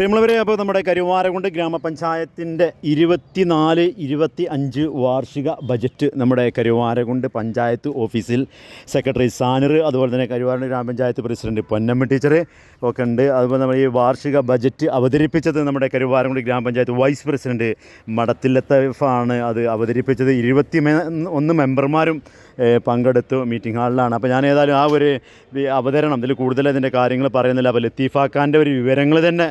പ്രിയമുള്ളവരെ അപ്പോൾ നമ്മുടെ കരുവാരകുണ്ട് ഗ്രാമപഞ്ചായത്തിന്റെ ഇരുപത്തിനാല് ഇരുപത്തി അഞ്ച് വാർഷിക ബജറ്റ് നമ്മുടെ കരുവാരകുണ്ട് പഞ്ചായത്ത് ഓഫീസിൽ സെക്രട്ടറി സാനിർ അതുപോലെ തന്നെ കരുവാരകുണ്ട് ഗ്രാമപഞ്ചായത്ത് പ്രസിഡന്റ് പൊന്നമ്മ ടീച്ചർ ഒക്കെ ഉണ്ട്. അതുപോലെ നമ്മൾ ഈ വാർഷിക ബജറ്റ് അവതരിപ്പിച്ചത് നമ്മുടെ കരുവാരകുണ്ട് ഗ്രാമപഞ്ചായത്ത് വൈസ് പ്രസിഡന്റ് മടത്തില്ലത്തഫാണ് അത് അവതരിപ്പിച്ചത് ഇരുപത്തി ഒന്ന് മെമ്പർമാരും പങ്കെടുത്തു മീറ്റിംഗ് ഹാളിലാണ് അപ്പോൾ ഞാൻ ഏതായാലും ആ ഒരു അവതരണം ഇതിൽ കൂടുതൽ അതിന്റെ കാര്യങ്ങൾ പറയുന്നില്ല. അപ്പോൾ ലത്തീഫാക്കാന്റെ ഒരു വിവരങ്ങൾ തന്നെ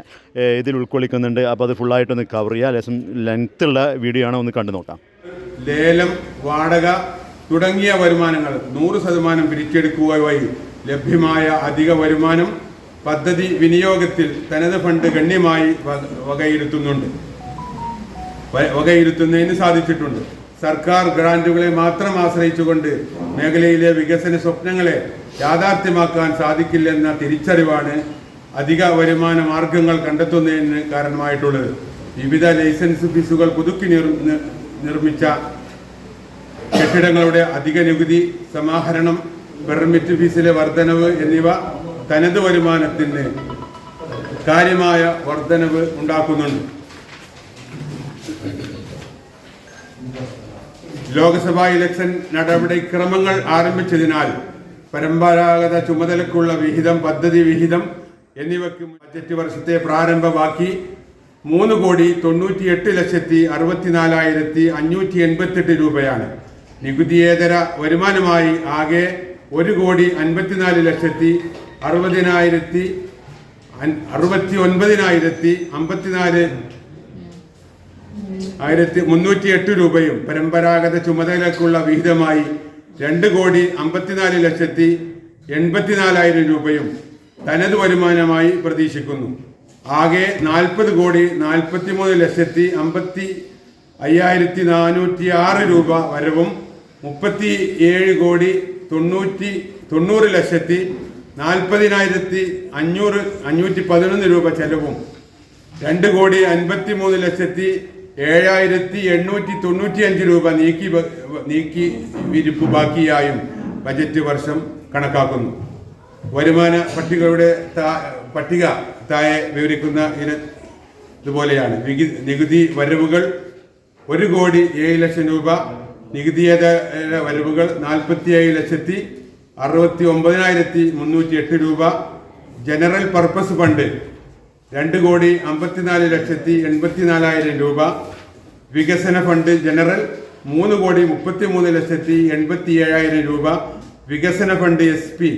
ഇതിൽ ഉൾക്കൊള്ളിക്കുന്നുണ്ട്. അപ്പോൾ അത് ഫുള്ളായിട്ടൊന്ന് കവർ ചെയ്യുക ലെസം ലെങ്ത് ഉള്ള വീഡിയോ ആണോ ഒന്ന് കണ്ടു നോക്കാം. ലേലം വാടക തുടങ്ങിയ വരുമാനങ്ങൾ നൂറ് ശതമാനം പിരിച്ചെടുക്കുക വഴി ലഭ്യമായ അധിക വരുമാനം പദ്ധതി വിനിയോഗത്തിൽ തനത് ഫണ്ട് ഗണ്യമായി വകയിരുത്തുന്നുണ്ട്. വകയിരുത്തുന്നതിന് സാധിച്ചിട്ടുണ്ട്. സർക്കാർ ഗ്രാന്റുകളെ മാത്രം ആശ്രയിച്ചുകൊണ്ട് മേഖലയിലെ വികസന സ്വപ്നങ്ങളെ യാഥാർത്ഥ്യമാക്കാൻ സാധിക്കില്ലെന്ന തിരിച്ചറിവാണ് അധിക വരുമാന മാർഗങ്ങൾ കണ്ടെത്തുന്നതിന് കാരണമായിട്ടുള്ളത്. വിവിധ ലൈസൻസ് ഫീസുകൾ പുതുക്കി നിർമ്മിച്ച കെട്ടിടങ്ങളുടെ അധിക നികുതി സമാഹരണം പെർമിറ്റ് ഫീസിലെ വർധനവ് എന്നിവ തനത് വരുമാനത്തിന് കാര്യമായ വർധനവ് ഉണ്ടാക്കുന്നുണ്ട്. ലോക്സഭാ ഇലക്ഷൻ നടപടിക്രമങ്ങൾ ആരംഭിച്ചതിനാൽ പരമ്പരാഗത ചുമതലക്കുള്ള വിഹിതം പദ്ധതി വിഹിതം എന്നിവയ്ക്ക് ബജറ്റ് വർഷത്തെ പ്രാരംഭമാക്കി മൂന്ന് കോടി തൊണ്ണൂറ്റി എട്ട് ലക്ഷത്തി അറുപത്തിനാലായിരത്തി അഞ്ഞൂറ്റി എൺപത്തെട്ട് രൂപയാണ് നികുതിയേതര വരുമാനമായി ആകെ ഒരു കോടി അൻപത്തിനാല് ലക്ഷത്തി അറുപതിനായിരത്തി അറുപത്തി ഒൻപതിനായിരത്തി അമ്പത്തിനാല് ആയിരത്തി മുന്നൂറ്റി എട്ട് രൂപയും പരമ്പരാഗത ചുമതലക്കുള്ള വിഹിതമായി രണ്ട് കോടി അമ്പത്തിനാല് ലക്ഷത്തി എൺപത്തിനാലായിരം രൂപയും തനത് വരുമാനമായി പ്രതീക്ഷിക്കുന്നു. ആകെ നാൽപ്പത് കോടി നാൽപ്പത്തിമൂന്ന് ലക്ഷത്തി അമ്പത്തി അയ്യായിരത്തി നാനൂറ്റി ആറ് രൂപ വരവും മുപ്പത്തി ഏഴ് കോടി തൊണ്ണൂറ്റി തൊണ്ണൂറ് ലക്ഷത്തി നാൽപ്പതിനായിരത്തി അഞ്ഞൂറ് അഞ്ഞൂറ്റി പതിനൊന്ന് രൂപ ചെലവും രണ്ട് കോടി അൻപത്തി മൂന്ന് ലക്ഷത്തി ഏഴായിരത്തി എണ്ണൂറ്റി തൊണ്ണൂറ്റി അഞ്ച് രൂപ നീക്കി നീക്കി വിരിപ്പ് ബാക്കിയായും ബജറ്റ് വർഷം കണക്കാക്കുന്നു. വരുമാന പട്ടികയുടെ പട്ടിക താഴെ വിവരിക്കുന്ന ഇന ഇതുപോലെയാണ്. നികുതി വരവുകൾ ഒരു കോടി ഏഴ് ലക്ഷം രൂപ നികുതിയേതര വരവുകൾ നാൽപ്പത്തി ഏഴ് ലക്ഷത്തി അറുപത്തി ഒമ്പതിനായിരത്തി മുന്നൂറ്റി എട്ട് രൂപ. ജനറൽ പർപ്പസ് ഫണ്ട് രണ്ട് കോടി അമ്പത്തിനാല് ലക്ഷത്തി എൺപത്തിനാലായിരം രൂപ. വികസന ഫണ്ട് ജനറൽ മൂന്ന് കോടി മുപ്പത്തി മൂന്ന് ലക്ഷത്തി എൺപത്തി ഏഴായിരം രൂപ. വികസന fund S P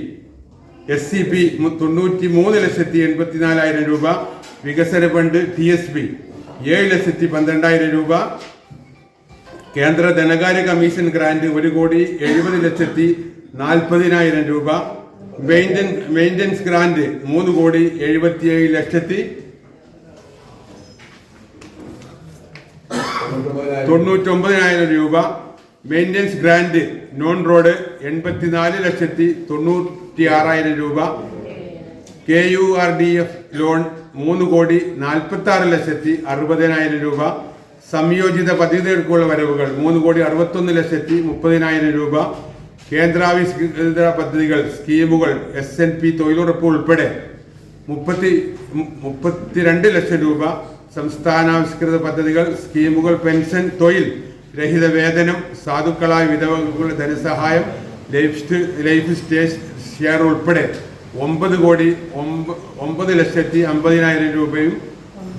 S C P തൊണ്ണൂറ്റി മൂന്ന് ലക്ഷത്തി എൺപത്തിനാലായിരം രൂപ. വികസന ഫണ്ട് ടി എസ് പി ഏഴ് ലക്ഷത്തി പന്ത്രണ്ടായിരം രൂപ. കേന്ദ്ര ധനകാര്യ കമ്മീഷൻ ഗ്രാന്റ് ഒരു കോടി എഴുപത് ലക്ഷത്തി നാൽപ്പതിനായിരം രൂപ. മെയിന്റനൻസ് ഗ്രാൻഡ് മൂന്ന് കോടി എഴുപത്തിയേഴ് ലക്ഷത്തി തൊണ്ണൂറ്റൊമ്പതിനായിരം രൂപ. മെയിന്റനൻസ് ഗ്രാൻഡ് നോൺ റോഡ് എൺപത്തിനാല് ലക്ഷത്തി തൊണ്ണൂറ്റി ആറായിരം രൂപ. K U R D F loan മൂന്ന് കോടി നാൽപ്പത്തി ആറ് ലക്ഷത്തി അറുപതിനായിരം രൂപ. സംയോജിത പദ്ധതികൾക്കുള്ള വരവുകൾ മൂന്ന് കോടി അറുപത്തൊന്ന് ലക്ഷത്തി മുപ്പതിനായിരം രൂപ. കേന്ദ്രാവിഷ്കൃത പദ്ധതികൾ സ്കീമുകൾ എസ് എൻ പി തൊഴിലുറപ്പ് ഉൾപ്പെടെ മുപ്പത്തി മുപ്പത്തിരണ്ട് ലക്ഷം രൂപ സംസ്ഥാനാവിഷ്കൃത പദ്ധതികൾ സ്കീമുകൾ പെൻഷൻ തൊഴിൽ രഹിത വേതനം സാധുക്കളായ വിധവകളുടെ ധനസഹായം ലൈഫ് ലൈഫ് സ്റ്റേജ് ഷെയർ ഉൾപ്പെടെ ഒമ്പത് കോടി ഒമ്പ- ഒമ്പത് ലക്ഷത്തി അമ്പതിനായിരം രൂപയും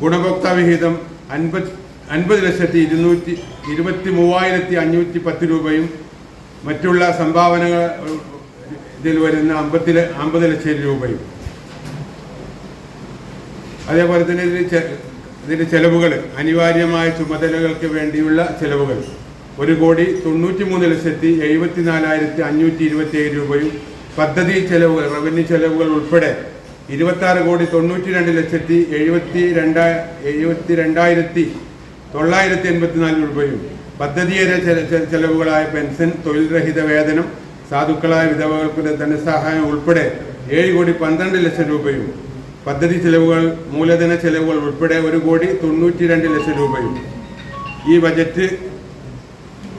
ഗുണഭോക്താ വിഹിതം അൻപത് അൻപത് ലക്ഷത്തി ഇരുന്നൂറ്റി ഇരുപത്തി മൂവായിരത്തി അഞ്ഞൂറ്റി പത്ത് രൂപയും മറ്റുള്ള സംഭാവനകൾ ഇതിൽ വരുന്ന അമ്പത്തി അമ്പത് ലക്ഷം രൂപയും. അതേപോലെ തന്നെ ഇതിന് ഇതിന്റെ ചെലവുകൾ അനിവാര്യമായ ചുമതലകൾക്ക് വേണ്ടിയുള്ള ചെലവുകൾ. ഒരു കോടി തൊണ്ണൂറ്റി മൂന്ന് ലക്ഷത്തി എഴുപത്തി നാലായിരത്തി അഞ്ഞൂറ്റി ഇരുപത്തി ഏഴ് രൂപയും പദ്ധതി ചെലവുകൾ റവന്യൂ ചെലവുകൾ ഉൾപ്പെടെ ഇരുപത്തി ആറ് കോടി തൊണ്ണൂറ്റി രണ്ട് ലക്ഷത്തി എഴുപത്തി രണ്ടാ എഴുപത്തി രണ്ടായിരത്തി തൊള്ളായിരത്തി എൺപത്തിനാല് രൂപയും പദ്ധതിയേര ചെല- ചെല- ചെലവുകളായ പെൻഷൻ തൊഴിൽരഹിത വേതനം സാധുക്കളായ വിധവകൾക്കുള്ള ധനസഹായം ഉൾപ്പെടെ ഏഴ് കോടി പന്ത്രണ്ട് ലക്ഷം രൂപയും. പദ്ധതി ചെലവുകൾ മൂലധന ചെലവുകൾ ഉൾപ്പെടെ ഒരു കോടി തൊണ്ണൂറ്റി രണ്ട് ലക്ഷം രൂപയും. ഈ ബജറ്റ്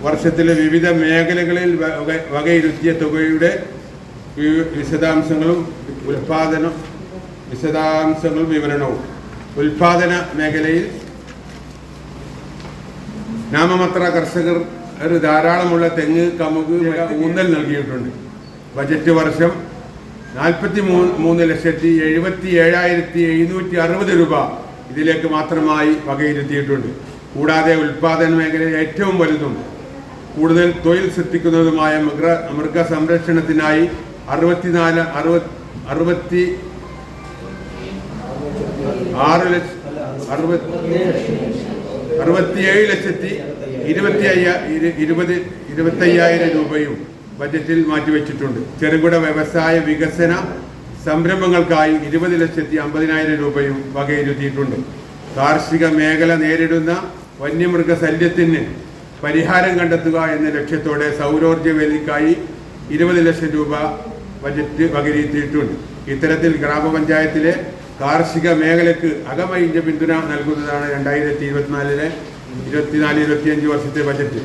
വർഷത്തിലെ വിവിധ മേഖലകളിൽ വക- വകയിരുത്തിയ തുകയുടെ വിശദാംശങ്ങളും ഉൽപാദനം വിശദാംശങ്ങളും വിവരണവും. ഉൽപാദന മേഖലയിൽ നാമമാത്ര കർഷകർ ഒരു ധാരാളമുള്ള തെങ്ങ് കമുക് ഊന്നൽ നൽകിയിട്ടുണ്ട്. ബജറ്റ് വർഷം നാൽപ്പത്തി മൂന്ന് ലക്ഷത്തി എഴുപത്തി ഏഴായിരത്തി എഴുന്നൂറ്റി അറുപത് രൂപ ഇതിലേക്ക് മാത്രമായി വകയിരുത്തിയിട്ടുണ്ട്. കൂടാതെ ഉൽപാദന മേഖലയിൽ ഏറ്റവും വലുതും കൂടുതൽ തൊഴിൽ സൃഷ്ടിക്കുന്നതുമായ മൃഗ മൃഗ സംരക്ഷണത്തിനായി അറുപത്തിനാല് അറുപത് അറുപത്തി ആറ് ലക്ഷം അറുപത് അറുപത്തിയേഴ് ലക്ഷത്തി ഇരുപത്തി അയ്യ ഇരുപത് ഇരുപത് ഇരുപത്തയ്യായിരം രൂപയും ബജറ്റിൽ മാറ്റിവെച്ചിട്ടുണ്ട്. ചെറുകിട വ്യവസായ വികസന സംരംഭങ്ങൾക്കായി ഇരുപത് ലക്ഷത്തി അമ്പതിനായിരം രൂപയും വകയിരുത്തിയിട്ടുണ്ട്. കാർഷിക മേഖല നേരിടുന്ന വന്യമൃഗ ശല്യത്തിന് പരിഹാരം കണ്ടെത്തുക എന്ന ലക്ഷ്യത്തോടെ സൗരോർജ വേദിക്കായി ഇരുപത് ലക്ഷം രൂപ ബജറ്റ് വകയിരുത്തിയിട്ടുണ്ട്. ഇത്തരത്തിൽ ഗ്രാമപഞ്ചായത്തിലെ കാർഷിക മേഖലയ്ക്ക് അകമയിഞ്ച പിന്തുണ നൽകുന്നതാണ് രണ്ടായിരത്തി ഇരുപത്തിനാലിലെ ഇരുപത്തിനാല് ഇരുപത്തിയഞ്ച് വർഷത്തെ ബജറ്റ്.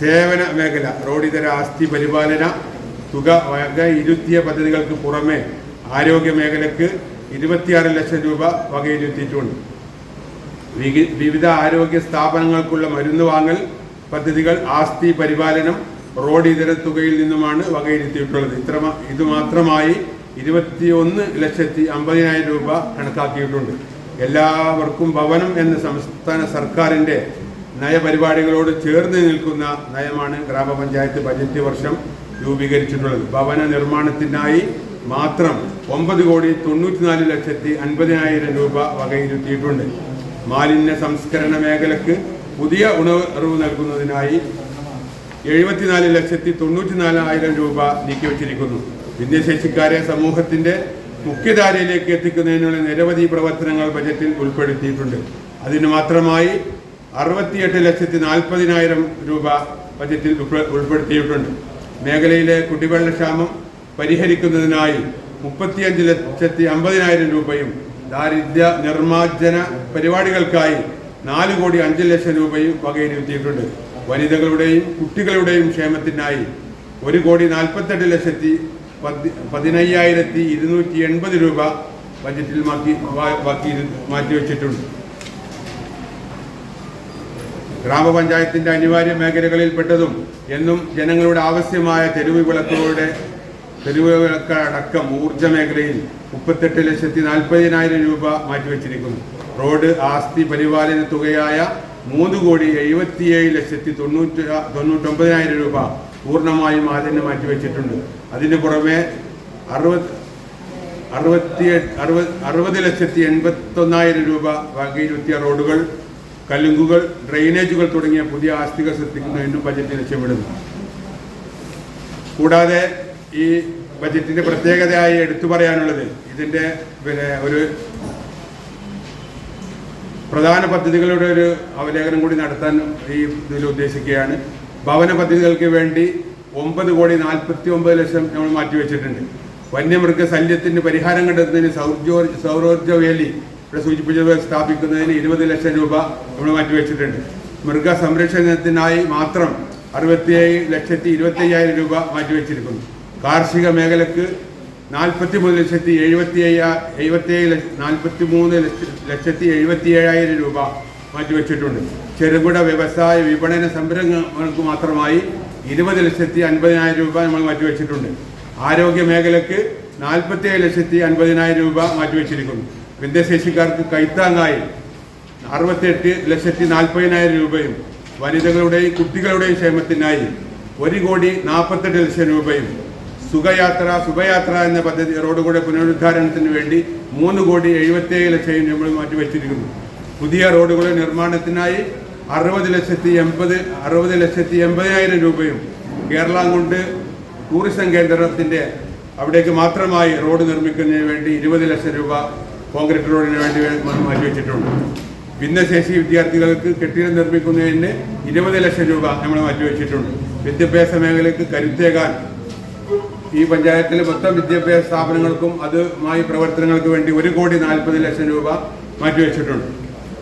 സേവന മേഖല റോഡിതര ആസ്തി പരിപാലന തുക വക ഇരുത്തിയ പദ്ധതികൾക്ക് പുറമെ ആരോഗ്യ മേഖലയ്ക്ക് ഇരുപത്തിയാറ് ലക്ഷം രൂപ വകയിരുത്തിയിട്ടുണ്ട്. വിവിധ ആരോഗ്യ സ്ഥാപനങ്ങൾക്കുള്ള മരുന്ന് വാങ്ങൽ പദ്ധതികൾ ആസ്തി പരിപാലനം റോഡ് ഇതര തുകയിൽ നിന്നുമാണ് വകയിരുത്തിയിട്ടുള്ളത്. ഇത്ര ഇതുമാത്രമായി ഇത് മാത്രമായി ഇരുപത്തിയൊന്ന് ലക്ഷത്തി അമ്പതിനായിരം രൂപ കണക്കാക്കിയിട്ടുണ്ട്. എല്ലാവർക്കും ഭവനം എന്ന സംസ്ഥാന സർക്കാരിന്റെ നയപരിപാടികളോട് ചേർന്ന് നിൽക്കുന്ന നയമാണ് ഗ്രാമപഞ്ചായത്ത് ബജറ്റ് വർഷം രൂപീകരിച്ചിട്ടുള്ളത്. ഭവന നിർമ്മാണത്തിനായി മാത്രം ഒമ്പത് കോടി തൊണ്ണൂറ്റിനാല് ലക്ഷത്തി അൻപതിനായിരം രൂപ വകയിരുത്തിയിട്ടുണ്ട്. മാലിന്യ സംസ്കരണ മേഖലക്ക് പുതിയ ഉണർവ് നൽകുന്നതിനായി എഴുപത്തിനാല് ലക്ഷത്തി തൊണ്ണൂറ്റിനാലായിരം രൂപ നീക്കിവച്ചിരിക്കുന്നു. ഭിന്നശേഷിക്കാരെ സമൂഹത്തിന്റെ മുഖ്യധാരയിലേക്ക് എത്തിക്കുന്നതിനുള്ള നിരവധി പ്രവർത്തനങ്ങൾ ബജറ്റിൽ ഉൾപ്പെടുത്തിയിട്ടുണ്ട്. അതിന് മാത്രമായി അറുപത്തിയെട്ട് ലക്ഷത്തി നാൽപ്പതിനായിരം രൂപ ബജറ്റിൽ ഉൾപ്പെ- ഉൾപ്പെടുത്തിയിട്ടുണ്ട്. മേഖലയിലെ കുടിവെള്ളക്ഷാമം പരിഹരിക്കുന്നതിനായി മുപ്പത്തിയഞ്ച് ലക്ഷത്തി അമ്പതിനായിരം രൂപയും ദാരിദ്ര്യ നിർമ്മാർജന പരിപാടികൾക്കായി നാല് കോടി അഞ്ച് ലക്ഷം രൂപയും വകയിരുത്തിയിട്ടുണ്ട്. വനിതകളുടെയും കുട്ടികളുടെയും ക്ഷേമത്തിനായി ഒരു കോടി നാൽപ്പത്തെട്ട് ലക്ഷത്തി പതിനയ്യായിരത്തി ഇരുന്നൂറ്റി എൺപത് രൂപ ബജറ്റിൽ മാറ്റി ബാക്കി മാറ്റിവെച്ചിട്ടുണ്ട് ഗ്രാമപഞ്ചായത്തിന്റെ അനിവാര്യ മേഖലകളിൽപ്പെട്ടതും എന്നും ജനങ്ങളുടെ ആവശ്യമായ തെരുവ് വിളക്കുകളുടെ തെരുവ് വിളക്ക് അടക്കം ഊർജ മേഖലയിൽ മുപ്പത്തെട്ട് ലക്ഷത്തി നാൽപ്പതിനായിരം രൂപ മാറ്റിവെച്ചിരിക്കുന്നു റോഡ് ആസ്തി പരിപാലന തുകയായ മൂന്ന് കോടി എഴുപത്തിയേഴ് ലക്ഷത്തി തൊണ്ണൂറ്റി തൊണ്ണൂറ്റൊമ്പതിനായിരം രൂപ പൂർണമായും ആദ്യം മാറ്റിവെച്ചിട്ടുണ്ട് അതിന് പുറമെ അറുപത് അറുപത്തി അറുപത് അറുപത് ലക്ഷത്തി എൺപത്തൊന്നായിരം രൂപ വകയിരുത്തിയ റോഡുകൾ കലുങ്കുകൾ ഡ്രെയിനേജുകൾ തുടങ്ങിയ പുതിയ ആസ്തികൾ സൃഷ്ടിക്കുന്നതിനും ബജറ്റ് ലക്ഷ്യമിടുന്നു. കൂടാതെ ഈ ബജറ്റിന്റെ പ്രത്യേകതയായി എടുത്തു പറയാനുള്ളത് ഇതിന്റെ പിന്നെ ഒരു പ്രധാന പദ്ധതികളുടെ ഒരു അവലേഖനം കൂടി നടത്താൻ ഈ ഇതിൽ ഉദ്ദേശിക്കുകയാണ്. ഭവന പദ്ധതികൾക്ക് വേണ്ടി ഒമ്പത് കോടി നാൽപ്പത്തി ഒമ്പത് ലക്ഷം നമ്മൾ മാറ്റിവെച്ചിട്ടുണ്ട്. വന്യമൃഗ ശല്യത്തിന് പരിഹാരം കണ്ടെത്തുന്നതിന് സൗരോർജ സൗരോർജ വേലി ഇവിടെ സൂചിപ്പിച്ചത് സ്ഥാപിക്കുന്നതിന് ഇരുപത് ലക്ഷം രൂപ നമ്മൾ മാറ്റിവെച്ചിട്ടുണ്ട്. മൃഗ സംരക്ഷണത്തിനായി മാത്രം അറുപത്തിയേഴ് ലക്ഷത്തി ഇരുപത്തി അയ്യായിരം രൂപ മാറ്റിവെച്ചിരിക്കുന്നു. കാർഷിക മേഖലക്ക് നാൽപ്പത്തി മൂന്ന് ലക്ഷത്തി എഴുപത്തി അയ്യാ എഴുപത്തി ഏഴ് നാൽപ്പത്തി മൂന്ന് ലക്ഷത്തി എഴുപത്തി ഏഴായിരം രൂപ മാറ്റിവെച്ചിട്ടുണ്ട്. ചെറുകിട വ്യവസായ വിപണന സംരംഭങ്ങൾക്ക് മാത്രമായി ഇരുപത് ലക്ഷത്തി അൻപതിനായിരം രൂപ നമ്മൾ മാറ്റിവെച്ചിട്ടുണ്ട്. ആരോഗ്യ മേഖലക്ക് നാൽപ്പത്തി ഏഴ് ലക്ഷത്തി അൻപതിനായിരം രൂപ മാറ്റിവെച്ചിരിക്കുന്നു. ഭിന്നശേഷിക്കാർക്ക് കൈത്താങ്ങായി അറുപത്തെട്ട് ലക്ഷത്തി നാൽപ്പതിനായിരം രൂപയും വനിതകളുടെയും കുട്ടികളുടെയും ക്ഷേമത്തിനായി ഒരു കോടി നാൽപ്പത്തെട്ട് ലക്ഷം രൂപയും സുഖയാത്ര സുഭയാത്ര എന്ന പദ്ധതി റോഡുകളുടെ പുനരുദ്ധാരണത്തിന് വേണ്ടി മൂന്ന് കോടി എഴുപത്തിയേഴ് ലക്ഷം നമ്മൾ മാറ്റിവെച്ചിരിക്കുന്നു. പുതിയ റോഡുകളുടെ നിർമ്മാണത്തിനായി അറുപത് ലക്ഷത്തി എൺപത് അറുപത് ലക്ഷത്തി എൺപതിനായിരം രൂപയും കേരളം കൊണ്ട് ടൂറിസം കേന്ദ്രത്തിന്റെ അവിടേക്ക് മാത്രമായി റോഡ് നിർമ്മിക്കുന്നതിന് വേണ്ടി ഇരുപത് ലക്ഷം രൂപ കോൺക്രീറ്റ് റോഡിന് വേണ്ടി മാറ്റി വെച്ചിട്ടുണ്ട് ഭിന്നശേഷി വിദ്യാർത്ഥികൾക്ക് കെട്ടിടം നിർമ്മിക്കുന്നതിന് ഇരുപത് ലക്ഷം രൂപ നമ്മൾ മാറ്റി വെച്ചിട്ടുണ്ട് വിദ്യാഭ്യാസ മേഖലയ്ക്ക് കരുത്തേകാൻ ഈ പഞ്ചായത്തിലെ മൊത്തം വിദ്യാഭ്യാസ സ്ഥാപനങ്ങൾക്കും അതുമായി പ്രവർത്തനങ്ങൾക്ക് വേണ്ടി ഒരു കോടി നാൽപ്പത് ലക്ഷം രൂപ മാറ്റിവെച്ചിട്ടുണ്ട്.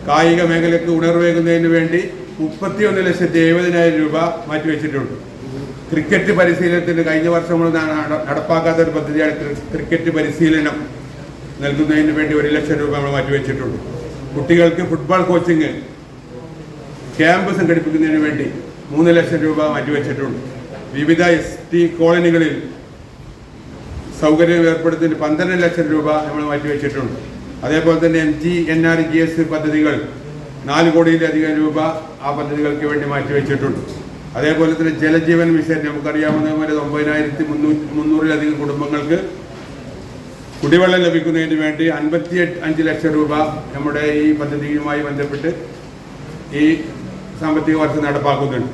കായിക മേഖലയ്ക്ക് ഉണർവേകുന്നതിന് വേണ്ടി മുപ്പത്തിയൊന്ന് ലക്ഷത്തി എഴുപതിനായിരം രൂപ മാറ്റിവെച്ചിട്ടുണ്ട്. ക്രിക്കറ്റ് പരിശീലനത്തിന് കഴിഞ്ഞ വർഷം നടപ്പാക്കാത്ത ഒരു പദ്ധതിയാണ് ക്രിക്കറ്റ് പരിശീലനം നൽകുന്നതിന് വേണ്ടി ഒരു ലക്ഷം രൂപ നമ്മൾ മാറ്റിവെച്ചിട്ടുണ്ട്. കുട്ടികൾക്ക് ഫുട്ബോൾ കോച്ചിങ് ക്യാമ്പ് സംഘടിപ്പിക്കുന്നതിന് വേണ്ടി മൂന്ന് ലക്ഷം രൂപ മാറ്റിവെച്ചിട്ടുണ്ട്. വിവിധ എസ് ടി കോളനികളിൽ സൗകര്യം ഏർപ്പെടുത്തുന്നതിന് പന്ത്രണ്ട് ലക്ഷം രൂപ നമ്മൾ മാറ്റിവെച്ചിട്ടുണ്ട്. അതേപോലെ തന്നെ M G N R G S പദ്ധതികൾ നാല് കോടിയിലധികം രൂപ ആ പദ്ധതികൾക്ക് വേണ്ടി മാറ്റിവെച്ചിട്ടുണ്ട്. അതേപോലെ തന്നെ ജലജീവൻ മിഷൻ നമുക്കറിയാവുന്നത് പോലെ ഒമ്പതിനായിരത്തി മുന്നൂറ്റി മുന്നൂറിലധികം കുടുംബങ്ങൾക്ക് കുടിവെള്ളം ലഭിക്കുന്നതിന് വേണ്ടി അൻപത്തി അഞ്ച് ലക്ഷം രൂപ നമ്മുടെ ഈ പദ്ധതിയുമായി ബന്ധപ്പെട്ട് ഈ സാമ്പത്തിക വർഷം നടപ്പാക്കുന്നുണ്ട്.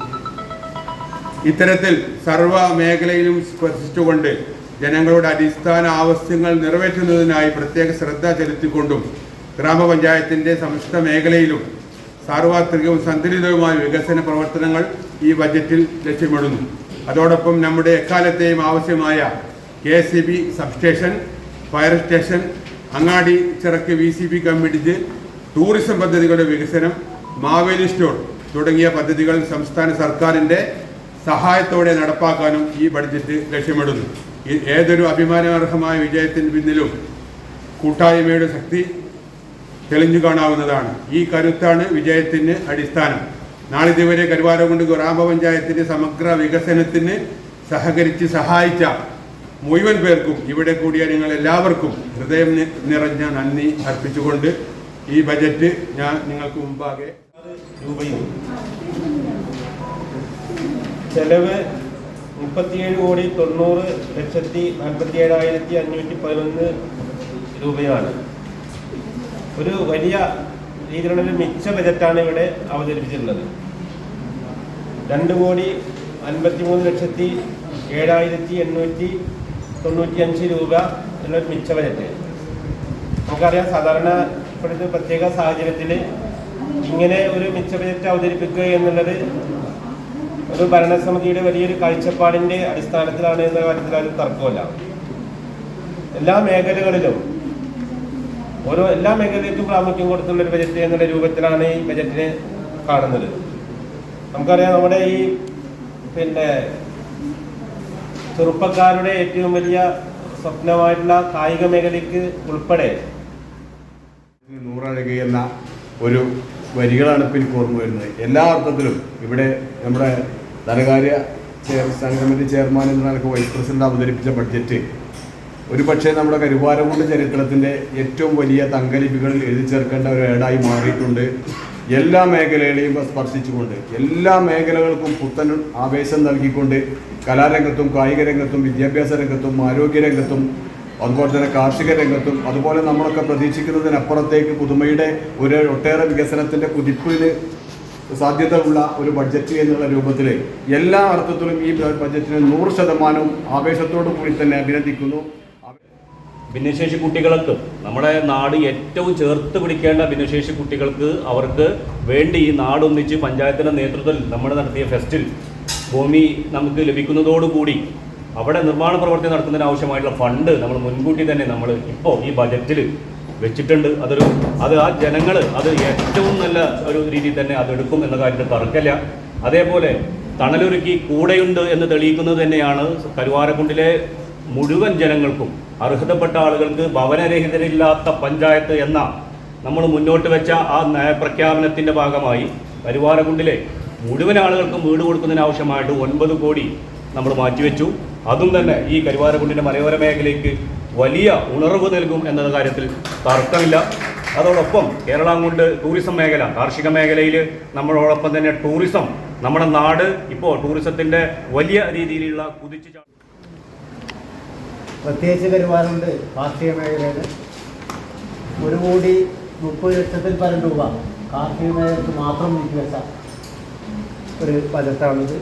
ഇത്തരത്തിൽ സർവ മേഖലയിലും സ്പർശിച്ചുകൊണ്ട് ജനങ്ങളുടെ അടിസ്ഥാന ആവശ്യങ്ങൾ നിറവേറ്റുന്നതിനായി പ്രത്യേക ശ്രദ്ധ ചെലുത്തിക്കൊണ്ടും ഗ്രാമപഞ്ചായത്തിന്റെ സമസ്ത മേഖലയിലും സാർവത്രികവും സന്തുലിതവുമായ വികസന പ്രവർത്തനങ്ങൾ ഈ ബജറ്റിൽ ലക്ഷ്യമിടുന്നു. അതോടൊപ്പം നമ്മുടെ എക്കാലത്തെയും ആവശ്യമായ K C B substation fire station അങ്ങാടി ചിറക്ക് വി സി ബി കമ്മിറ്റിജ് ടൂറിസം പദ്ധതികളുടെ വികസനം മാവേലി സ്റ്റോർ തുടങ്ങിയ പദ്ധതികൾ സംസ്ഥാന സർക്കാരിന്റെ സഹായത്തോടെ നടപ്പാക്കാനും ഈ ബഡ്ജറ്റ് ലക്ഷ്യമിടുന്നു. ഏതൊരു അഭിമാനാർഹമായ വിജയത്തിന് പിന്നിലും കൂട്ടായ്മയുടെ ശക്തി തെളിഞ്ഞു കാണാവുന്നതാണ്. ഈ കരുത്താണ് വിജയത്തിന് അടിസ്ഥാനം. നാളിതുവരെ കരുവാരകുണ്ട് ഗ്രാമപഞ്ചായത്തിന്റെ സമഗ്ര വികസനത്തിന് സഹകരിച്ച് സഹായിച്ച മുഴുവൻ പേർക്കും ഇവിടെ കൂടിയ നിങ്ങൾ എല്ലാവർക്കും ഹൃദയം നിറഞ്ഞ നന്ദി അർപ്പിച്ചുകൊണ്ട് ഈ ബജറ്റ് ഞാൻ നിങ്ങൾക്ക് മുമ്പാകെ രൂപയും ചെലവ് മുപ്പത്തിയേഴ് കോടി തൊണ്ണൂറ് ലക്ഷത്തി നാൽപ്പത്തി ഏഴായിരത്തി അഞ്ഞൂറ്റി പതിനൊന്ന് രൂപയാണ്. ഒരു വലിയ രീതിയിലുള്ള ഒരു മിച്ച ബജറ്റാണ് ഇവിടെ അവതരിപ്പിച്ചിട്ടുള്ളത്. രണ്ട് കോടി അൻപത്തി മൂന്ന് ലക്ഷത്തി ഏഴായിരത്തി എണ്ണൂറ്റി തൊണ്ണൂറ്റി അഞ്ച് രൂപ എന്നൊരു മിച്ച ബജറ്റ്. നമുക്കറിയാം സാധാരണ ഇപ്പോഴത്തെ പ്രത്യേക സാഹചര്യത്തിൽ ഇങ്ങനെ ഒരു മിച്ച ബജറ്റ് അവതരിപ്പിക്കുക എന്നുള്ളത് ഒരു ഭരണസമിതിയുടെ വലിയൊരു കാഴ്ചപ്പാടിന്റെ അടിസ്ഥാനത്തിലാണ് എന്ന കാര്യത്തിൽ ആരും തർക്കമല്ല. എല്ലാ മേഖലകളിലും ഓരോ എല്ലാ മേഖലയ്ക്കും പ്രാമുഖ്യം കൊടുത്തുള്ള ഒരു ബജറ്റ് എന്നുള്ള രൂപത്തിലാണ് ഈ ബജറ്റിനെ കാണുന്നത്. നമുക്കറിയാം നമ്മുടെ ഈ പിന്നെ ചെറുപ്പക്കാരുടെ ഏറ്റവും വലിയ സ്വപ്നമായിട്ടുള്ള കായിക മേഖലയ്ക്ക് ഉൾപ്പെടെ നൂറഴകി എന്ന ഒരു വരികളാണ് ഇപ്പം എനിക്ക് ഓർമ്മ വരുന്നത്. എല്ലാ അർത്ഥത്തിലും ഇവിടെ നമ്മുടെ ധനകാര്യ ചെയർ സംഘമിന്റെ ചെയർമാൻ എന്ന നിലയ്ക്ക് വൈസ് പ്രസിഡന്റ് അവതരിപ്പിച്ച ബഡ്ജറ്റ് ഒരു പക്ഷേ നമ്മുടെ കരുവാരകുണ്ട് ചരിത്രത്തിന്റെ ഏറ്റവും വലിയ തങ്കലിപികളിൽ എഴുതി ചേർക്കേണ്ട ഒരു ഏടായി മാറിയിട്ടുണ്ട്. എല്ലാ മേഖലകളെയും സ്പർശിച്ചുകൊണ്ട് എല്ലാ മേഖലകൾക്കും പുത്തൻ ആവേശം നൽകിക്കൊണ്ട് കലാരംഗത്തും കായിക രംഗത്തും വിദ്യാഭ്യാസ രംഗത്തും ആരോഗ്യ രംഗത്തും അതുപോലെ തന്നെ കാർഷിക രംഗത്തും അതുപോലെ നമ്മളൊക്കെ പ്രതീക്ഷിക്കുന്നതിനപ്പുറത്തേക്ക് പുതുമയുടെ ഒരു ഒട്ടേറെ വികസനത്തിന്റെ കുതിപ്പിന് സാധ്യത ഉള്ള ഒരു ബഡ്ജറ്റ് എന്നുള്ള രൂപത്തിൽ എല്ലാ അർത്ഥത്തിലും ഈ ബഡ്ജറ്റിനെ നൂറ് ശതമാനവും ആവേശത്തോടു കൂടി തന്നെ അഭിനന്ദിക്കുന്നു. ഭിന്നശേഷി കുട്ടികൾക്ക് നമ്മുടെ നാട് ഏറ്റവും ചേർത്ത് പിടിക്കേണ്ട ഭിന്നശേഷി കുട്ടികൾക്ക് അവർക്ക് വേണ്ടി ഈ നാടൊന്നിച്ച് പഞ്ചായത്തിന്റെ നേതൃത്വത്തിൽ നമ്മൾ നടത്തിയ ഫെസ്റ്റിൽ ഭൂമി നമുക്ക് ലഭിക്കുന്നതോടുകൂടി അവിടെ നിർമ്മാണ പ്രവർത്തി നടത്തുന്നതിന് ആവശ്യമായിട്ടുള്ള ഫണ്ട് നമ്മൾ മുൻകൂട്ടി തന്നെ നമ്മൾ ഇപ്പോൾ ഈ ബജറ്റിൽ വെച്ചിട്ടുണ്ട്. അതൊരു അത് ആ ജനങ്ങൾ അത് ഏറ്റവും നല്ല ഒരു രീതിയിൽ തന്നെ അതെടുക്കും എന്ന കാര്യത്തിൽ തർക്കമില്ല. അതേപോലെ തണലൊരുക്കി കൂടെയുണ്ട് എന്ന് തെളിയിക്കുന്നത് തന്നെയാണ് കരുവാരക്കുണ്ടിലെ മുഴുവൻ ജനങ്ങൾക്കും. അർഹതപ്പെട്ട ആളുകൾക്ക് ഭവനരഹിതരില്ലാത്ത പഞ്ചായത്ത് എന്ന നമ്മൾ മുന്നോട്ട് വെച്ച ആ നയപ്രഖ്യാപനത്തിന്റെ ഭാഗമായി കരുവാരക്കുണ്ടിലെ മുഴുവൻ ആളുകൾക്കും വീട് കൊടുക്കുന്നതിന് ആവശ്യമായിട്ട് ഒൻപത് കോടി നമ്മൾ മാറ്റിവെച്ചു. അതും തന്നെ ഈ കരുവാരക്കുണ്ടിന്റെ മലയോര മേഖലയ്ക്ക് വലിയ ഉണർവ് നൽകും എന്ന കാര്യത്തിൽ തർക്കമില്ല. അതോടൊപ്പം കേരളം കൊണ്ട് ടൂറിസം മേഖല കാർഷിക മേഖലയിൽ നമ്മളോടൊപ്പം തന്നെ ടൂറിസം നമ്മുടെ നാട് ഇപ്പോൾ ടൂറിസത്തിന്റെ വലിയ രീതിയിലുള്ള കുതിച്ചു പ്രത്യേകിച്ച് കരുവാറുണ്ട് കാർഷിക മേഖലയിൽ. ഒരു കോടി മുപ്പത് ലക്ഷത്തിൽ പരം രൂപ കാർഷിക മേഖലയ്ക്ക് മാത്രം നീക്കിവെച്ച ഒരു ബജറ്റാണിത്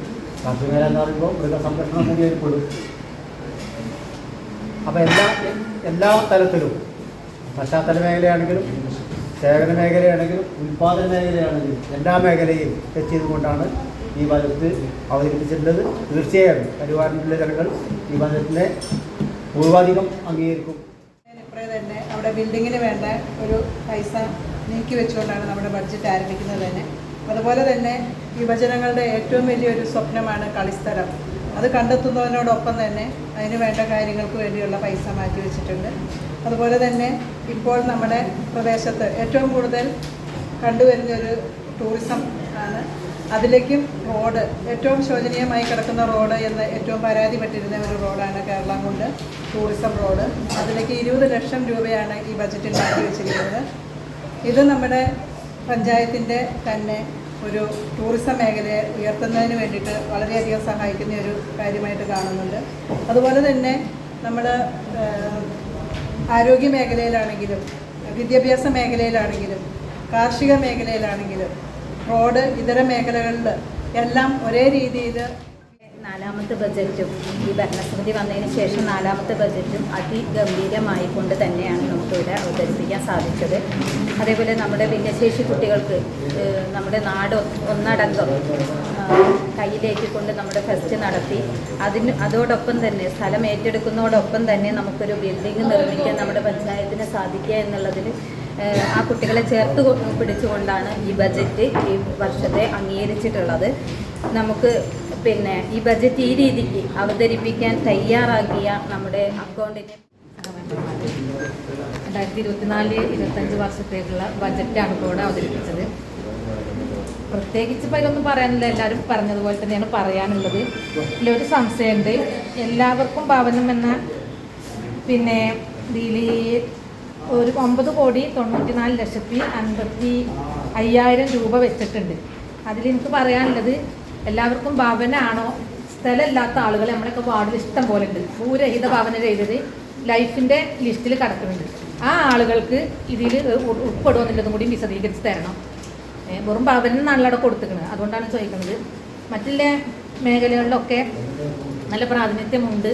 കാർഷിക മേഖല എന്ന് പറയുമ്പോൾ മൃഗസംരക്ഷണം കൂടി അതിൽ പെടും അപ്പോൾ എല്ലാ എല്ലാ തലത്തിലും പശ്ചാത്തല മേഖലയാണെങ്കിലും സേവന മേഖലയാണെങ്കിലും ഉൽപ്പാദന മേഖലയാണെങ്കിലും എല്ലാ മേഖലയും ടച്ച് ചെയ്തുകൊണ്ടാണ് ഈ ബജറ്റ് അവതരിപ്പിച്ചിട്ടുള്ളത്. തീർച്ചയായും കരുവാരൂരിലെ ജനങ്ങൾ ഈ ബജറ്റിനെ പൂർവാധികം അംഗീകരിക്കും. തന്നെ അവിടെ ബിൽഡിങ്ങിന് വേണ്ട ഒരു പൈസ നീക്കി വെച്ചുകൊണ്ടാണ് നമ്മുടെ ബഡ്ജറ്റ് ആരംഭിക്കുന്നത് തന്നെ. അതുപോലെ തന്നെ യുവജനങ്ങളുടെ ഏറ്റവും വലിയൊരു സ്വപ്നമാണ് കളിസ്ഥലം. അത് കണ്ടെത്തുന്നതിനോടൊപ്പം തന്നെ അതിന് വേണ്ട കാര്യങ്ങൾക്ക് വേണ്ടിയുള്ള പൈസ മാറ്റി വെച്ചിട്ടുണ്ട്. അതുപോലെ തന്നെ ഇപ്പോൾ നമ്മുടെ പ്രദേശത്ത് ഏറ്റവും കൂടുതൽ കണ്ടുവരുന്ന ഒരു ടൂറിസം ആണ്. അതിലേക്കും റോഡ് ഏറ്റവും ശോചനീയമായി കിടക്കുന്ന റോഡ് എന്ന് ഏറ്റവും പരാതിപ്പെട്ടിരുന്ന ഒരു റോഡാണ് കേരളം കൊണ്ട് ടൂറിസം റോഡ്. അതിലേക്ക് ഇരുപത് ലക്ഷം രൂപയാണ് ഈ ബജറ്റിൽ മാറ്റി വെച്ചിരിക്കുന്നത്. ഇത് നമ്മുടെ പഞ്ചായത്തിന്റെ തന്നെ ഒരു ടൂറിസം മേഖലയെ ഉയർത്തുന്നതിന് വേണ്ടിയിട്ട് വളരെയധികം സഹായിക്കുന്ന ഒരു കാര്യമായിട്ട് കാണുന്നുണ്ട്. അതുപോലെ തന്നെ നമ്മൾ ആരോഗ്യ മേഖലയിലാണെങ്കിലും വിദ്യാഭ്യാസ മേഖലയിലാണെങ്കിലും കാർഷിക മേഖലയിലാണെങ്കിലും റോഡ് ഇതര മേഖലകളിൽ എല്ലാം ഒരേ രീതിയിൽ നാലാമത്തെ ബജറ്റും ഈ ഭരണസമിതി വന്നതിന് ശേഷം നാലാമത്തെ ബജറ്റും അതിഗംഭീരമായി കൊണ്ട് തന്നെയാണ് നമുക്കിവിടെ അവതരിപ്പിക്കാൻ സാധിച്ചത്. അതേപോലെ നമ്മുടെ ഭിന്നശേഷി കുട്ടികൾക്ക് നമ്മുടെ നാട് ഒന്നടങ്കം കയ്യിലേറ്റിക്കൊണ്ട് നമ്മുടെ ഫെസ്റ്റ് നടത്തി. അതിന് അതോടൊപ്പം തന്നെ സ്ഥലം ഏറ്റെടുക്കുന്നതോടൊപ്പം തന്നെ നമുക്കൊരു ബിൽഡിംഗ് നിർമ്മിക്കാൻ നമ്മുടെ പഞ്ചായത്തിന് സാധിക്കുക എന്നുള്ളതിൽ ആ കുട്ടികളെ ചേർത്ത് പിടിച്ചുകൊണ്ടാണ് ഈ ബജറ്റ് ഈ വർഷത്തെ അംഗീകരിച്ചിട്ടുള്ളത്. നമുക്ക് പിന്നെ ഈ ബജറ്റ് ഈ രീതിക്ക് അവതരിപ്പിക്കാൻ തയ്യാറാക്കിയ നമ്മുടെ അക്കൗണ്ടിന് രണ്ടായിരത്തി ഇരുപത്തിനാല് ഇരുപത്തഞ്ച് വർഷത്തേക്കുള്ള ബജറ്റാണ് ഇപ്പോൾ ഇവിടെ അവതരിപ്പിച്ചത്. പ്രത്യേകിച്ച് ഇപ്പോൾ ഇതൊന്നും പറയാനില്ല. എല്ലാവരും പറഞ്ഞതുപോലെ തന്നെയാണ് പറയാനുള്ളത്. ഇതിലൊരു സംശയമുണ്ട്. എല്ലാവർക്കും ഭവനം എന്ന പിന്നെ ഇതിൽ ഒരു ഒമ്പത് കോടി തൊണ്ണൂറ്റി നാല് ലക്ഷത്തി അൻപത്തി അയ്യായിരം രൂപ വെച്ചിട്ടുണ്ട്. അതിലെനിക്ക് പറയാനുള്ളത് എല്ലാവർക്കും ഭവനാണോ സ്ഥലമില്ലാത്ത ആളുകൾ നമ്മളൊക്കെ വാർഡിൽ ഇഷ്ടം പോലെ ഉണ്ട്. ഭൂരഹിത ഭവന ചെയ്തത് ലൈഫിന്റെ ലിസ്റ്റിൽ കിടക്കുന്നുണ്ട്. ആ ആളുകൾക്ക് ഇതിൽ ഉൾപ്പെടുമെന്നുള്ളതും കൂടി വിശദീകരിച്ച് തരണം. വെറും ഭവനം എന്നാണല്ലോ അവിടെ കൊടുത്തിരിക്കുന്നത്. അതുകൊണ്ടാണ് ചോദിക്കുന്നത്. മറ്റുള്ള മേഖലകളിലൊക്കെ നല്ല പ്രാതിനിധ്യമുണ്ട്.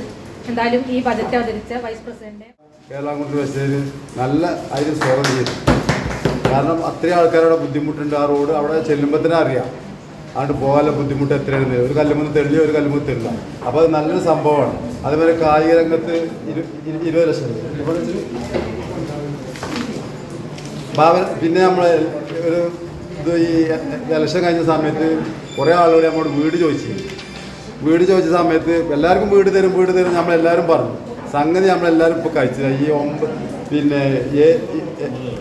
എന്തായാലും ഈ ബജറ്റ് അവതരിച്ച വൈസ് പ്രസിഡന്റ് കേരള കൊണ്ട് വെച്ചതിന് നല്ല അതിന് സ്വാഗതം ചെയ്തു കാരണം അത്രയും ആൾക്കാരുടെ ബുദ്ധിമുട്ടുണ്ട് ആ റോഡ്. അവിടെ ചെല്ലുമ്പോൾ തന്നെ അറിയാം. അതുകൊണ്ട് പോകാനുള്ള ബുദ്ധിമുട്ട് എത്രയാണ് ഒരു കല്ലുമുന്ന് തെളിഞ്ഞ ഒരു കല്ലുമുന്ന് തെളില്ല അപ്പോൾ അത് നല്ലൊരു സംഭവമാണ്. അതുപോലെ കായിക രംഗത്ത് ഇരു ഇരു- ഇരുപത് ലക്ഷം ഭാവന പിന്നെ നമ്മൾ ഒരു ഇത് ഈ ഇലക്ഷൻ കഴിഞ്ഞ സമയത്ത് കുറേ ആളുകൾ നമ്മോട് വീട് ചോദിച്ചു. വീട് ചോദിച്ച സമയത്ത് എല്ലാവർക്കും വീട് തരും വീട് തരും നമ്മളെല്ലാവരും പറഞ്ഞു. സംഗതി നമ്മളെല്ലാവരും ഇപ്പോൾ കഴിച്ചില്ല. ഈ ഒമ്പത് പിന്നെ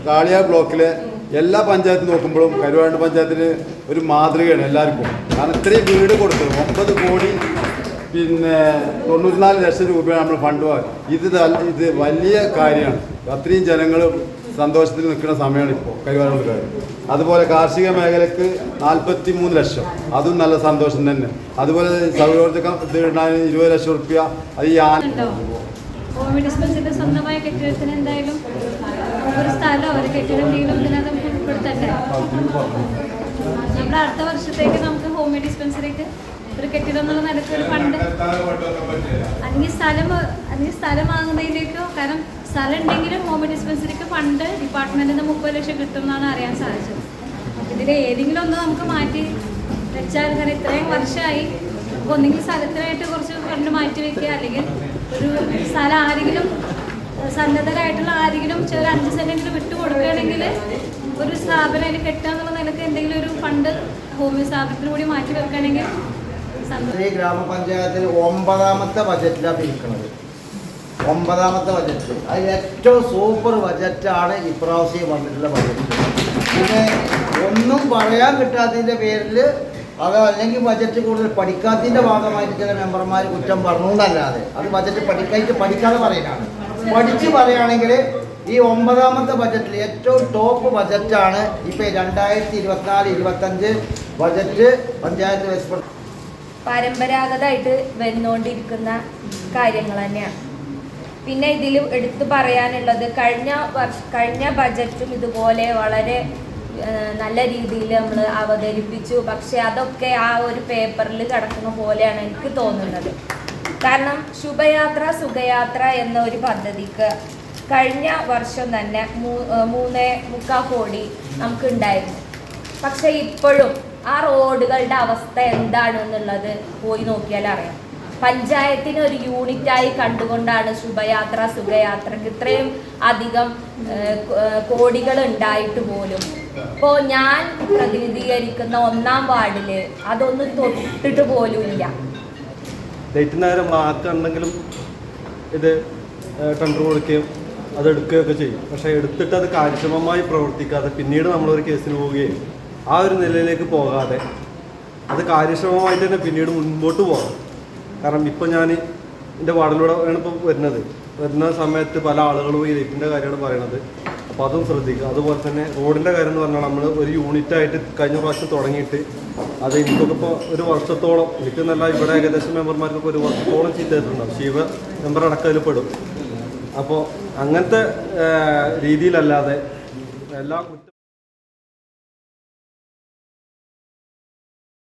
കാളിയ ബ്ലോക്കിലെ എല്ലാ പഞ്ചായത്തും നോക്കുമ്പോഴും കരുവാണ്ട് പഞ്ചായത്തിന് ഒരു മാതൃകയാണ് എല്ലാവർക്കും. കാരണം ഇത്രയും വീട് കൊടുത്തു ഒമ്പത് കോടി പിന്നെ തൊണ്ണൂറ്റിനാല് ലക്ഷം രൂപയാണ് നമ്മൾ ഫണ്ട് ഇത് ഇത് വലിയ കാര്യമാണ്. അത്രയും ജനങ്ങൾ സന്തോഷത്തിൽ നിൽക്കുന്ന സമയമാണ് ഇപ്പോൾ കൈവാരക്കാർ അതുപോലെ കാർഷിക മേഖലയ്ക്ക് നാൽപ്പത്തി മൂന്ന് ലക്ഷം. അതും നല്ല സന്തോഷം തന്നെ. അതുപോലെ സൗരോർജ ഇരുപത് ലക്ഷം റുപ്യ അത് ഈ ആ എന്തായാലും ഒരു സ്ഥലമോ ഒരു കെട്ടിടം എന്തെങ്കിലും ഇതിനകത്ത് നമുക്ക് ഉൾപ്പെടുത്തല്ലേ നമ്മുടെ അടുത്ത വർഷത്തേക്ക് നമുക്ക് ഹോമിയോ ഡിസ്പെൻസറിക്ക് ഒരു കെട്ടിടം എന്നുള്ള നിലയ്ക്ക് ഒരു ഫണ്ട് അല്ലെങ്കിൽ സ്ഥലം അല്ലെങ്കിൽ സ്ഥലം വാങ്ങുന്നതിലേക്കോ കാരണം സ്ഥലം ഉണ്ടെങ്കിലും ഹോമിയോ ഡിസ്പെൻസറിക്ക് ഫണ്ട് ഡിപ്പാർട്ട്മെന്റിൽ നിന്ന് മുപ്പത് ലക്ഷം കിട്ടും എന്നാണ് അറിയാൻ സാധിച്ചത്. ഇതിൽ ഏതെങ്കിലും ഒന്ന് നമുക്ക് മാറ്റി വെച്ചാൽ കാരണം ഇത്രയും വർഷമായി. ഒന്നെങ്കിൽ സ്ഥലത്തിനായിട്ട് കുറച്ച് ഫണ്ട് മാറ്റി വെക്കുക. അല്ലെങ്കിൽ ഒരു സ്ഥലം ആരെങ്കിലും സന്നദ്ധരായിട്ടുള്ള ആരെങ്കിലും ചെറിയ അഞ്ച് സെന്റെങ്കിലും വിട്ടു കൊടുക്കുകയാണെങ്കിൽ ഒരു സ്ഥാപനം അതിന് കെട്ടുക എന്നുള്ള എന്തെങ്കിലും ഒരു ഫണ്ട് ഹോമിയോ സ്ഥാപനത്തിന് കൂടി മാറ്റി വെക്കുകയാണെങ്കിൽ ഈ ഗ്രാമപഞ്ചായത്തിൽ ഒമ്പതാമത്തെ ബജറ്റിലാണ് ഇരിക്കുന്നത് ഒമ്പതാമത്തെ ബജറ്റ് അതിൽ ഏറ്റവും സൂപ്പർ ബജറ്റാണ് ഇപ്രാവശ്യം വന്നിട്ടുള്ള ബജറ്റ്. പിന്നെ ഒന്നും പറയാൻ കിട്ടാത്തതിന്റെ പേരിൽ അത് അല്ലെങ്കിൽ ബജറ്റ് കൂടുതൽ പഠിക്കാത്തതിന്റെ ഭാഗമായിട്ട് ചില മെമ്പർമാർ കുറ്റം പറഞ്ഞുകൊണ്ടല്ലാതെ അത് ബജറ്റ് പഠിക്കായിട്ട് പഠിക്കാതെ പറയുന്നതാണ്. പഠിച്ച് പറയുകയാണെങ്കിൽ ഈ ഒമ്പതാമത്തെ ബജറ്റിൽ ഏറ്റവും ടോപ്പ് ബജറ്റാണ് ഇപ്പം രണ്ടായിരത്തി ഇരുപത്തിനാല് ഇരുപത്തഞ്ച് ബജറ്റ് പഞ്ചായത്ത് വെച്ച് പരമ്പരാഗതമായിട്ട് വന്നുകൊണ്ടിരിക്കുന്ന കാര്യങ്ങൾ തന്നെയാണ്. പിന്നെ ഇതിൽ എടുത്തു പറയാനുള്ളത് കഴിഞ്ഞ വർഷ കഴിഞ്ഞ ബജറ്റും ഇതുപോലെ വളരെ നല്ല രീതിയിൽ നമ്മൾ അവതരിപ്പിച്ചു. പക്ഷെ അതൊക്കെ ആ ഒരു പേപ്പറിൽ കിടക്കുന്ന പോലെയാണ് എനിക്ക് തോന്നുന്നത്. കാരണം ശുഭയാത്ര സുഖയാത്ര എന്ന ഒരു പദ്ധതിക്ക് കഴിഞ്ഞ വർഷം തന്നെ മൂന്നേ മുക്കാൽ കോടി നമുക്ക് ഉണ്ടായിരുന്നു പക്ഷെ ഇപ്പോഴും ആ റോഡുകളുടെ അവസ്ഥ എന്താണെന്നുള്ളത് പോയി നോക്കിയാൽ അറിയാം. പഞ്ചായത്തിന് ഒരു യൂണിറ്റായി കണ്ടുകൊണ്ടാണ് ശുഭയാത്ര സുഖയാത്രക്ക് ഇത്രയും അധികം കോടികൾ ഉണ്ടായിട്ട് പോലും. ഇപ്പോൾ ഞാൻ പ്രതിനിധീകരിക്കുന്ന ഒന്നാം വാർഡിൽ അതൊന്നും തൊട്ടിട്ട് പോലും ഇല്ല ഡേറ്റ് നേരം ആക്കുന്നുണ്ടെങ്കിലും ഇത് ടെൻഡർ കൊടുക്കുകയും അത് എടുക്കുകയൊക്കെ ചെയ്യും. പക്ഷേ എടുത്തിട്ട് അത് കാര്യക്ഷമമായി പ്രവർത്തിക്കാതെ പിന്നീട് നമ്മളൊരു കേസിന് പോവുകയും ആ ഒരു നിലയിലേക്ക് പോകാതെ അത് കാര്യക്ഷമമായിട്ട് തന്നെ പിന്നീട് മുൻപോട്ട് പോകാം. കാരണം ഇപ്പം ഞാൻ എന്റെ വാർഡിലൂടെ ആണ് ഇപ്പോൾ വരുന്നത്. വരുന്ന സമയത്ത് പല ആളുകളും ഈ ലൈറ്റിന്റെ കാര്യമാണ് പറയണത്. അപ്പോൾ അതും ശ്രദ്ധിക്കുക. അതുപോലെ തന്നെ റോഡിന്റെ കാര്യം എന്ന് പറഞ്ഞാൽ നമ്മൾ ഒരു യൂണിറ്റായിട്ട് കഴിഞ്ഞ പ്രാവശ്യം തുടങ്ങിയിട്ട് അത് ഇപ്പോൾ ഒരു വർഷത്തോളം എനിക്ക് നല്ല ഇവിടെ ഏകദേശം മെമ്പർമാർക്കൊക്കെ ഒരു വർഷത്തോളം ചെയ്ത് തരുന്നുണ്ടാവും ശിവ മെമ്പർ അടക്കം പെടും. അപ്പോൾ അങ്ങനത്തെ രീതിയിലല്ലാതെ എല്ലാ